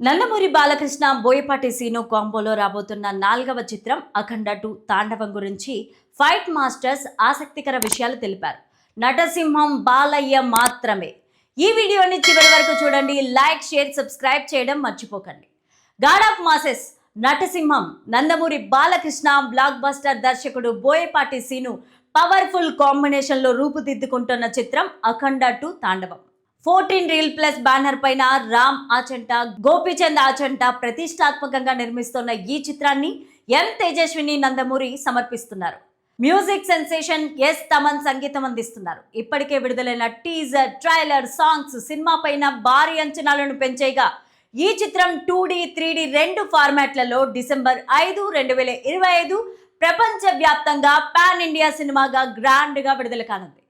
నందమూరి బాలకృష్ణ బోయపాటి సీను కాంబోలో రాబోతున్న నాలుగవ చిత్రం అఖండ టూ తాండవం గురించి ఫైట్ మాస్టర్స్ ఆసక్తికర విషయాలు తెలిపారు. నటసింహం బాలయ్య మాత్రమే. ఈ వీడియోని చివరి వరకు చూడండి. లైక్ షేర్ సబ్స్క్రైబ్ చేయడం మర్చిపోకండి. గాడ్ ఆఫ్ మాసెస్ నటసింహం నందమూరి బాలకృష్ణ బ్లాక్ బస్టర్ దర్శకుడు బోయపాటి సీను పవర్ఫుల్ కాంబినేషన్లో రూపుదిద్దుకుంటున్న చిత్రం Akhanda two Thandavam. Fourteen reel plus banner పైన రామ్ ఆచంట గోపీచంద్ ఆచంట ప్రతిష్టాత్మకంగా నిర్మిస్తున్న ఈ చిత్రాన్ని ఎం తేజస్విని నందమూరి సమర్పిస్తున్నారు. మ్యూజిక్ సెన్సేషన్ ఎస్ తమన్ సంగీతం అందిస్తున్నారు. ఇప్పటికే విడుదలైన టీజర్ ట్రైలర్ సాంగ్స్ సినిమా పైన భారీ అంచనాలను పెంచేగా ఈ చిత్రం టూ డి త్రీ డి రెండు ఫార్మాట్లలో డిసెంబర్ ఐదు రెండు వేల ఇరవై ఐదు ప్రపంచ వ్యాప్తంగా పాన్ ఇండియా సినిమాగా గ్రాండ్గా విడుదల కానుంది.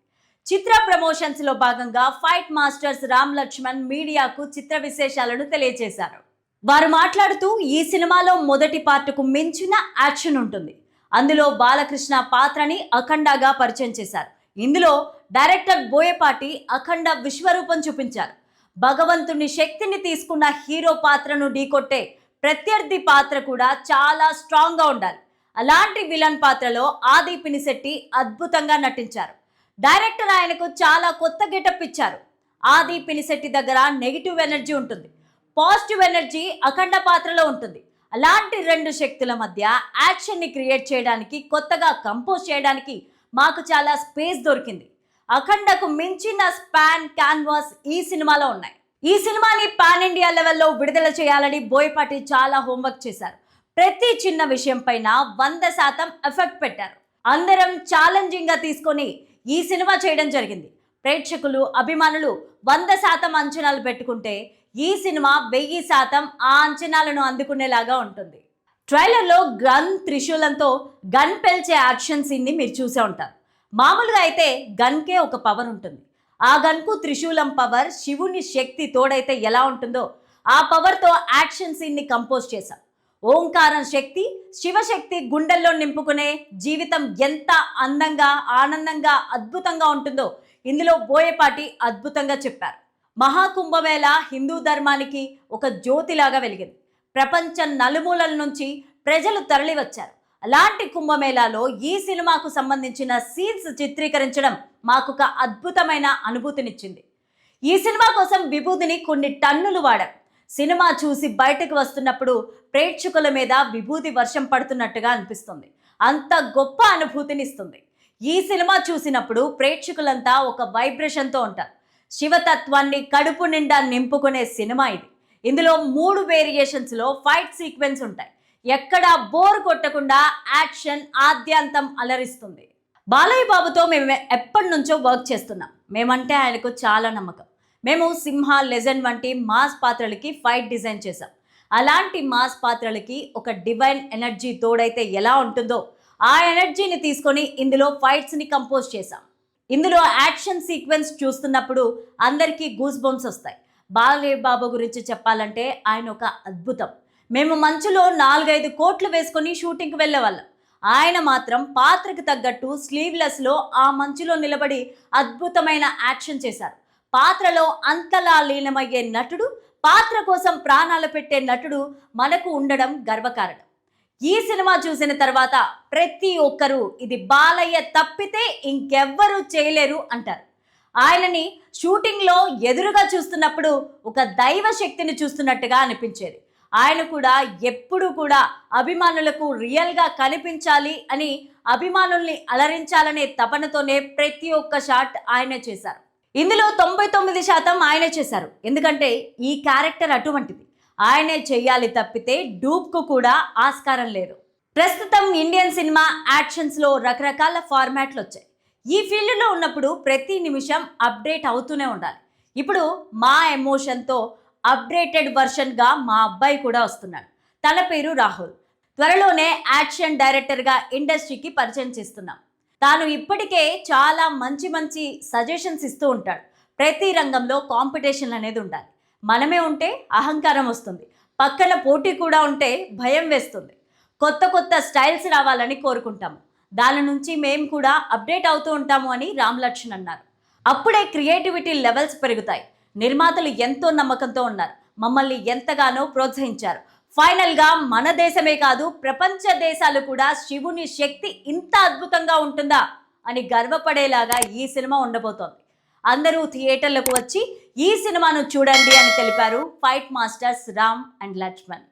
చిత్ర ప్రమోషన్స్లో భాగంగా ఫైట్ మాస్టర్స్ రామ్ లక్ష్మణ్ మీడియాకు చిత్ర విశేషాలను తెలియజేశారు. వారు మాట్లాడుతూ ఈ సినిమాలో మొదటి పార్టుకు మించిన యాక్షన్ ఉంటుంది. అందులో బాలకృష్ణ పాత్రని అఖండగా పరిచయం చేశారు. ఇందులో డైరెక్టర్ బోయపాటి అఖండ విశ్వరూపం చూపించారు. భగవంతుని శక్తిని తీసుకున్న హీరో పాత్రను ఢీకొట్టే ప్రత్యర్థి పాత్ర కూడా చాలా స్ట్రాంగ్గా ఉండాలి. అలాంటి విలన్ పాత్రలో ఆది పినిశెట్టి అద్భుతంగా నటించారు. డైరెక్టర్ ఆయనకు చాలా కొత్త గెటప్ ఇచ్చారు. ఆది పినిశెట్టి దగ్గర నెగిటివ్ ఎనర్జీ ఉంటుంది. పాజిటివ్ ఎనర్జీ అఖండ పాత్రలో ఉంటుంది. అలాంటి రెండు శక్తుల మధ్య యాక్షన్ని క్రియేట్ చేయడానికి కొత్తగా కంపోజ్ చేయడానికి మాకు చాలా స్పేస్ దొరికింది. అఖండకు మించిన స్పాన్ క్యాన్వాస్ ఈ సినిమాలో ఉన్నాయి. ఈ సినిమాని పాన్ ఇండియా లెవెల్లో విడుదల చేయాలని బోయపాటి చాలా హోంవర్క్ చేశారు. ప్రతి చిన్న విషయం పైన వంద శాతం ఎఫెక్ట్ పెట్టారు. అందరం ఛాలెంజింగ్గా తీసుకొని ఈ సినిమా చేయడం జరిగింది. ప్రేక్షకులు అభిమానులు వంద శాతం అంచనాలు పెట్టుకుంటే ఈ సినిమా వెయ్యి శాతం ఆ అంచనాలను అందుకునేలాగా ఉంటుంది. ట్రైలర్లో గన్ త్రిశూలంతో గన్ పెల్చే యాక్షన్ సీన్ని మీరు చూసే ఉంటారు. మామూలుగా అయితే గన్కే ఒక పవర్ ఉంటుంది. ఆ గన్కు త్రిశూలం పవర్ శివుని శక్తి తోడైతే ఎలా ఉంటుందో ఆ పవర్తో యాక్షన్ సీన్ని కంపోజ్ చేశాం. ఓంకారం శక్తి శివశక్తి గుండెల్లో నింపుకునే జీవితం ఎంత అందంగా ఆనందంగా అద్భుతంగా ఉంటుందో ఇందులో బోయపాటి అద్భుతంగా చెప్పారు. మహాకుంభమేళ హిందూ ధర్మానికి ఒక జ్యోతిలాగా వెలిగింది. ప్రపంచం నలుమూలల నుంచి ప్రజలు తరలివచ్చారు. అలాంటి కుంభమేళాలో ఈ సినిమాకు సంబంధించిన సీన్స్ చిత్రీకరించడం మాకు ఒక అద్భుతమైన అనుభూతినిచ్చింది. ఈ సినిమా కోసం విభూతిని కొన్ని టన్నులు వాడాం. సినిమా చూసి బయటకు వస్తున్నప్పుడు ప్రేక్షకుల మీద విభూతి వర్షం పడుతున్నట్టుగా అనిపిస్తుంది. అంత గొప్ప అనుభూతినిస్తుంది ఈ సినిమా చూసినప్పుడు ప్రేక్షకులంతా ఒక వైబ్రేషన్తో ఉంటారు. శివతత్వాన్ని కడుపు నిండా నింపుకునే సినిమా ఇది. ఇందులో మూడు వేరియేషన్స్లో ఫైట్ సీక్వెన్స్ ఉంటాయి. ఎక్కడా బోర్ కొట్టకుండా యాక్షన్ ఆద్యాంతం అలరిస్తుంది. బాలయ్య బాబుతో మేము ఎప్పటి నుంచో వర్క్ చేస్తున్నాం. మేమంటే ఆయనకు చాలా నమ్మకం. మేము సింహ లెజెండ్ వంటి మాస్ పాత్రలకి ఫైట్ డిజైన్ చేసాం అలాంటి మాస్ పాత్రలకి ఒక డివైన్ ఎనర్జీ తోడైతే ఎలా ఉంటుందో ఆ ఎనర్జీని తీసుకొని ఇందులో ఫైట్స్ని కంపోజ్ చేశాం. ఇందులో యాక్షన్ సీక్వెన్స్ చూస్తున్నప్పుడు అందరికీ గూస్ బంప్స్ వస్తాయి. బాలయ్య బాబు గురించి చెప్పాలంటే ఆయన ఒక అద్భుతం. మేము మంచులో నాలుగైదు కోట్లు వేసుకొని షూటింగ్కి వెళ్ళేవాళ్ళం. ఆయన మాత్రం పాత్రకు తగ్గట్టు స్లీవ్లెస్లో ఆ మంచులో నిలబడి అద్భుతమైన యాక్షన్ చేశారు. పాత్రలో అంతలా లీనమయ్యే నటుడు పాత్ర కోసం ప్రాణాలు పెట్టే నటుడు మనకు ఉండడం గర్వకారణం. ఈ సినిమా చూసిన తర్వాత ప్రతి ఒక్కరూ ఇది బాలయ్య తప్పితే ఇంకెవ్వరూ చేయలేరు అంటారు. ఆయనని షూటింగ్లో ఎదురుగా చూస్తున్నప్పుడు ఒక దైవ శక్తిని చూస్తున్నట్టుగా అనిపించేది. ఆయన కూడా ఎప్పుడూ కూడా అభిమానులకు రియల్గా కనిపించాలి అని అభిమానుల్ని అలరించాలనే తపనతోనే ప్రతి ఒక్క షాట్ ఆయనే చేశారు. ఇందులో తొంభై తొమ్మిది శాతం ఆయనే చేశారు. ఎందుకంటే ఈ క్యారెక్టర్ అటువంటిది. ఆయనే చెయ్యాలి తప్పితే డూప్కు కూడా ఆస్కారం లేదు. ప్రస్తుతం ఇండియన్ సినిమా యాక్షన్స్లో రకరకాల ఫార్మాట్లు వచ్చాయి ఈ ఫీల్డ్లో ఉన్నప్పుడు ప్రతి నిమిషం అప్డేట్ అవుతూనే ఉండాలి. ఇప్పుడు మా ఎమోషన్తో అప్డేటెడ్ వర్షన్గా మా అబ్బాయి కూడా వస్తున్నాడు. తన పేరు రాహుల్. త్వరలోనే యాక్షన్ డైరెక్టర్గా ఇండస్ట్రీకి పరిచయం చేస్తున్నాం. తాను ఇప్పటికే చాలా మంచి మంచి సజెషన్స్ ఇస్తూ ఉంటాడు. ప్రతి రంగంలో కాంపిటీషన్ అనేది ఉండాలి. మనమే ఉంటే అహంకారం వస్తుంది. పక్కన పోటీ కూడా ఉంటే భయం వేస్తుంది. కొత్త కొత్త స్టైల్స్ రావాలని కోరుకుంటాము. దాని నుంచి మేము కూడా అప్డేట్ అవుతూ ఉంటాము అని రామ్ లక్ష్మణ్ అన్నారు. అప్పుడే క్రియేటివిటీ లెవెల్స్ పెరుగుతాయి. నిర్మాతలు ఎంతో నమ్మకంతో ఉన్నారు. మమ్మల్ని ఎంతగానో ప్రోత్సహించారు. ఫైనల్గా మన దేశమే కాదు ప్రపంచ దేశాలు కూడా శివుని శక్తి ఇంత అద్భుతంగా ఉంటుందా అని గర్వపడేలాగా ఈ సినిమా ఉండబోతోంది. అందరూ థియేటర్లకు వచ్చి ఈ సినిమాను చూడండి అని తెలిపారు fight masters Ram and Lakshman.